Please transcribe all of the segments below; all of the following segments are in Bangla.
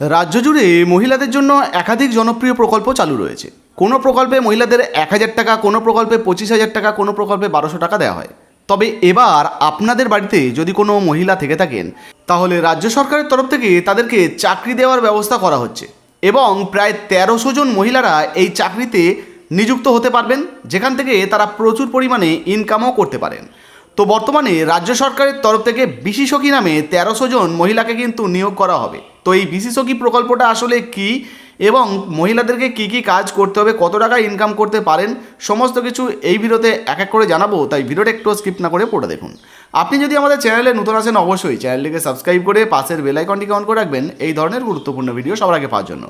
রাজ্য জুড়ে মহিলাদের জন্য একাধিক জনপ্রিয় প্রকল্প চালু রয়েছে। কোনো প্রকল্পে মহিলাদের এক হাজার টাকা, কোনো প্রকল্পে পঁচিশ হাজার টাকা, কোনো প্রকল্পে বারোশো টাকা দেওয়া হয়। তবে এবার আপনাদের বাড়িতে যদি কোনো মহিলা থেকে থাকেন, তাহলে রাজ্য সরকারের তরফ থেকে তাদেরকে চাকরি দেওয়ার ব্যবস্থা করা হচ্ছে এবং প্রায় তেরোশো জন মহিলারা এই চাকরিতে নিযুক্ত হতে পারবেন, যেখান থেকে তারা প্রচুর পরিমাণে ইনকামও করতে পারেন। তো বর্তমানে রাজ্য সরকারের তরফ থেকে বিশেষজ্ঞী নামে তেরোশো জন মহিলাকে কিন্তু নিয়োগ করা হবে। তো এই বিশেষজ্ঞী প্রকল্পটা আসলে কি এবং মহিলাদেরকে কি কি কাজ করতে হবে, কত টাকা ইনকাম করতে পারেন, সমস্ত কিছু এই ভিডিওতে এক এক করে জানাব। তাই ভিডিওটা একটু স্কিপ না করে পড়ে দেখুন। আপনি যদি আমাদের চ্যানেলে নতুন আসেন অবশ্যই চ্যানেলটিকে সাবস্ক্রাইব করে পাশের বেল আইকনটিকে অন করে রাখবেন, এই ধরনের গুরুত্বপূর্ণ ভিডিও সবার আগে পাওয়ার জন্য।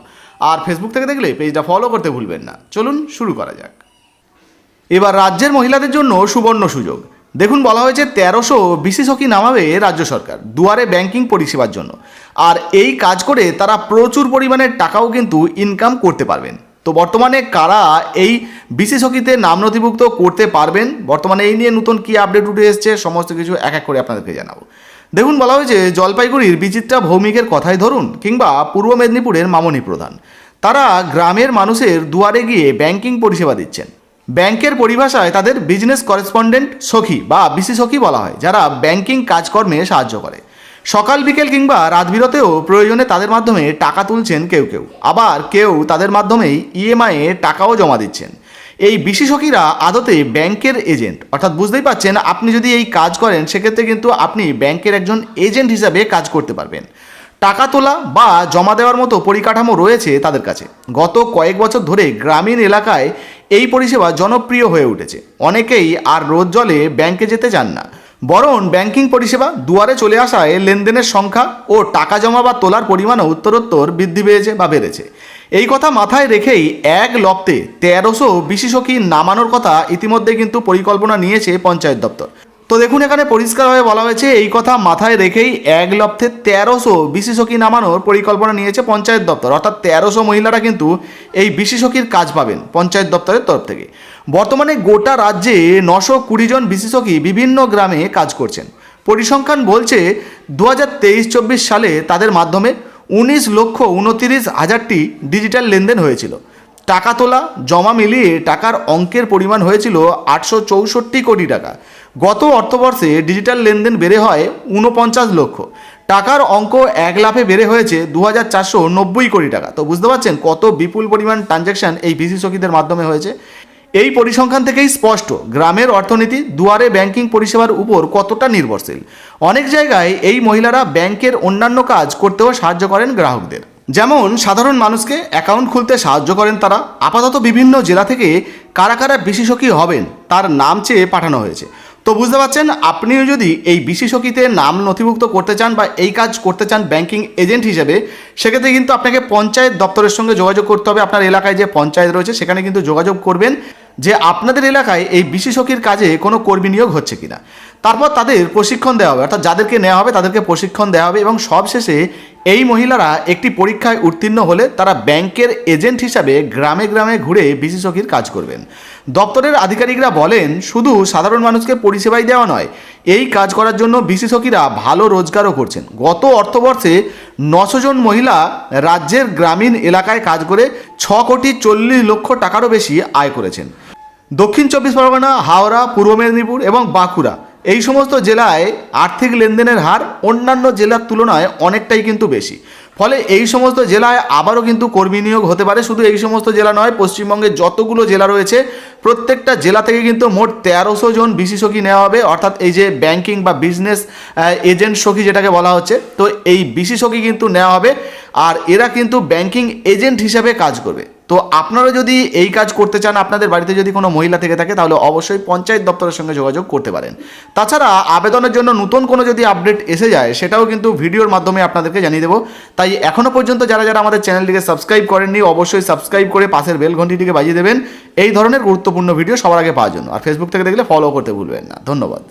আর ফেসবুক থেকে দেখলে পেজটা ফলো করতে ভুলবেন না। চলুন শুরু করা যাক। এবার রাজ্যের মহিলাদের জন্য সুবর্ণ সুযোগ। দেখুন, বলা হয়েছে তেরোশো বিশেষজ্ঞী নামাবে রাজ্য সরকার দুয়ারে ব্যাংকিং পরিষেবার জন্য। আর এই কাজ করে তারা প্রচুর পরিমাণে টাকাও কিন্তু ইনকাম করতে পারবেন। তো বর্তমানে কারা এই বিশেষজ্ঞীতে নাম নথিভুক্ত করতে পারবেন? বর্তমানে এই নিয়ে নতুন কী আপডেট উঠে এসছে? সমস্ত কিছু এক এক করে আপনাদেরকে জানাব। দেখুন, বলা হয়েছে জলপাইগুড়ির বিচিত্রা ভৌমিকের কথাই ধরুন কিংবা পূর্ব মেদিনীপুরের মামনি প্রধান। তারা গ্রামের মানুষের দুয়ারে গিয়ে ব্যাংকিং পরিষেবা দিচ্ছেন। ব্যাংকের পরিভাষায় তাদের বিজনেস করেসপন্ডেন্ট সখী বা বিসি সখী বলা হয়, যারা ব্যাংকিং কাজকর্মে সাহায্য করে। সকাল, বিকেল কিংবা রাত বিরতেও প্রয়োজনে তাদের মাধ্যমে টাকা তুলছেন কেউ কেউ। আবার কেউ তাদের মাধ্যমেই ইএমআইয়ে টাকাও জমা দিচ্ছেন। এই বিশেষজ্ঞরা আদতে ব্যাংকের এজেন্ট অর্থাৎ বুঝতেই পাচ্ছেন, আপনি যদি এই কাজ করেন, সেক্ষেত্রে কিন্তু আপনি ব্যাংকের একজন এজেন্ট হিসাবে কাজ করতে পারবেন। টাকা তোলা বা জমা দেওয়ার মতো পরিকাঠামো রয়েছে তাদের কাছে। গত কয়েক বছর ধরে গ্রামীণ এলাকায় এই পরিষেবা জনপ্রিয় হয়ে উঠেছে। অনেকেই আর রোজ জলে ব্যাংকে যেতে চান না। বরং ব্যাংকিং পরিষেবা দুয়ারে চলে আসায় লেনদেনের সংখ্যা ও টাকা জমা বা তোলার পরিমাণও উত্তরোত্তর বৃদ্ধি পেয়েছে বা বেড়েছে। এই কথা মাথায় রেখেই এক লপ্তে তেরোশো বিশেষজ্ঞী নামানোর কথা ইতিমধ্যে কিন্তু পরিকল্পনা নিয়েছে পঞ্চায়েত দপ্তর। তো দেখুন এখানে পরিষ্কারভাবে বলা হয়েছে, এই কথা মাথায় রেখেই এক লক্ষে তেরোশো বিশেষজ্ঞী নামানোর পরিকল্পনা নিয়েছে পঞ্চায়েত দপ্তর। অর্থাৎ তেরোশো মহিলারা কিন্তু এই বিশেষজ্ঞীর কাজ পাবেন পঞ্চায়েত দপ্তরের তরফ থেকে। বর্তমানে গোটা রাজ্যে নশো কুড়ি জন বিশেষজ্ঞী বিভিন্ন গ্রামে কাজ করছেন। পরিসংখ্যান বলছে দু হাজার তেইশ চব্বিশ সালে তাদের মাধ্যমে উনিশ লক্ষ উনতিরিশ হাজারটি ডিজিটাল লেনদেন হয়েছিল। টাকা তোলা, জমা মিলিয়ে টাকার অঙ্কের পরিমাণ হয়েছিল আটশো চৌষট্টি কোটি টাকা। গত অর্থবর্ষে ডিজিটাল লেনদেন বেড়ে হয় ঊনপঞ্চাশ লক্ষ। টাকার অঙ্ক এক লাফে বেড়ে হয়েছে দু হাজার চারশো নব্বই কোটি টাকা। তো বুঝতে পারছেন কত বিপুল পরিমাণ ট্রানজ্যাকশন এই সখীদের মাধ্যমে হয়েছে? এই পরিসংখ্যান থেকেই স্পষ্ট, গ্রামের অর্থনীতি, দুয়ারে ব্যাংকিং পরিষেবার উপর কতটা নির্ভরশীল। অনেক জায়গায় এই মহিলারা ব্যাংকের অন্যান্য কাজ করতেও সাহায্য করেন গ্রাহকদের। যেমন সাধারণ মানুষকে অ্যাকাউন্ট খুলতে সাহায্য করেন তারা, আপাতত বিভিন্ন জেলা থেকে কারা কারা বিশেষজ্ঞ হবেন তার নাম চেয়ে পাঠানো হয়েছে। তো বুঝতে পারছেন, আপনিও যদি এই বিশেষজ্ঞতে নাম নথিভুক্ত করতে চান বা এই কাজ করতে চান ব্যাংকিং এজেন্ট হিসেবে, সেক্ষেত্রে কিন্তু আপনাকে পঞ্চায়েত দপ্তরের সঙ্গে যোগাযোগ করতে হবে। আপনার এলাকায় যে পঞ্চায়েত রয়েছে, সেখানে কিন্তু যোগাযোগ করবেন যে আপনাদের এলাকায় এই বিশেষজ্ঞের কাজে কোনো কর্মী নিয়োগ হচ্ছে কিনা। তারপর তাদের প্রশিক্ষণ দেওয়া হবে, অর্থাৎ যাদেরকে নেওয়া হবে তাদেরকে প্রশিক্ষণ দেওয়া হবে এবং সবশেষে এই মহিলারা একটি পরীক্ষায় উত্তীর্ণ হলে তারা ব্যাংকের এজেন্ট হিসাবে গ্রামে গ্রামে ঘুরে বিশেষজ্ঞের কাজ করবেন। দপ্তরের আধিকারিকরা বলেন, শুধু সাধারণ মানুষকে পরিষেবাই দেওয়া নয়, এই কাজ করার জন্য বিশেষজ্ঞরা ভালো রোজগারও করছেন। গত অর্থবর্ষে নশো জন মহিলা রাজ্যের গ্রামীণ এলাকায় কাজ করে ছ কোটি চল্লিশ লক্ষ টাকারও বেশি আয় করেছেন। দক্ষিণ চব্বিশ পরগনা, হাওড়া, পূর্ব মেদিনীপুর এবং বাঁকুড়া। এই সমস্ত জেলায় আর্থিক লেনদেনের হার অন্যান্য জেলার তুলনায় অনেকটাই কিন্তু বেশি। ফলে এই সমস্ত জেলায় আবারও কিন্তু কর্মী নিয়োগ হতে পারে। শুধু এই সমস্ত জেলা নয়, পশ্চিমবঙ্গের যতগুলো জেলা রয়েছে, প্রত্যেকটা জেলা থেকে কিন্তু মোট তেরোশো জন বিশেষজ্ঞ নেওয়া হবে। অর্থাৎ এই যে ব্যাংকিং বা বিজনেস এজেন্ট সখী যেটাকে বলা হচ্ছে, তো এই বিশেষজ্ঞ কিন্তু নেওয়া হবে। আর এরা কিন্তু ব্যাংকিং এজেন্ট হিসাবে কাজ করবে। তো আপনারা যদি এই কাজ করতে চান, আপনাদের বাড়িতে যদি কোনো মহিলা থেকে থাকে, তাহলে অবশ্যই পঞ্চায়েত দপ্তরের সঙ্গে যোগাযোগ করতে পারেন। তাছাড়া আবেদনের জন্য নতুন কোনো যদি আপডেট এসে যায়, সেটাও কিন্তু ভিডিওর মাধ্যমে আপনাদেরকে জানিয়ে দেবো। তাই এখনও পর্যন্ত যারা যারা আমাদের চ্যানেলটিকে সাবস্ক্রাইব করেননি, অবশ্যই সাবস্ক্রাইব করে পাশের বেল ঘন্টিটিকে বাজিয়ে দেবেন। এই ধরনের গুরুত্বপূর্ণ ভিডিও সবার আগে পাওয়ার জন্য। আর ফেসবুক থেকে দেখলে ফলো করতে ভুলবেন না। ধন্যবাদ।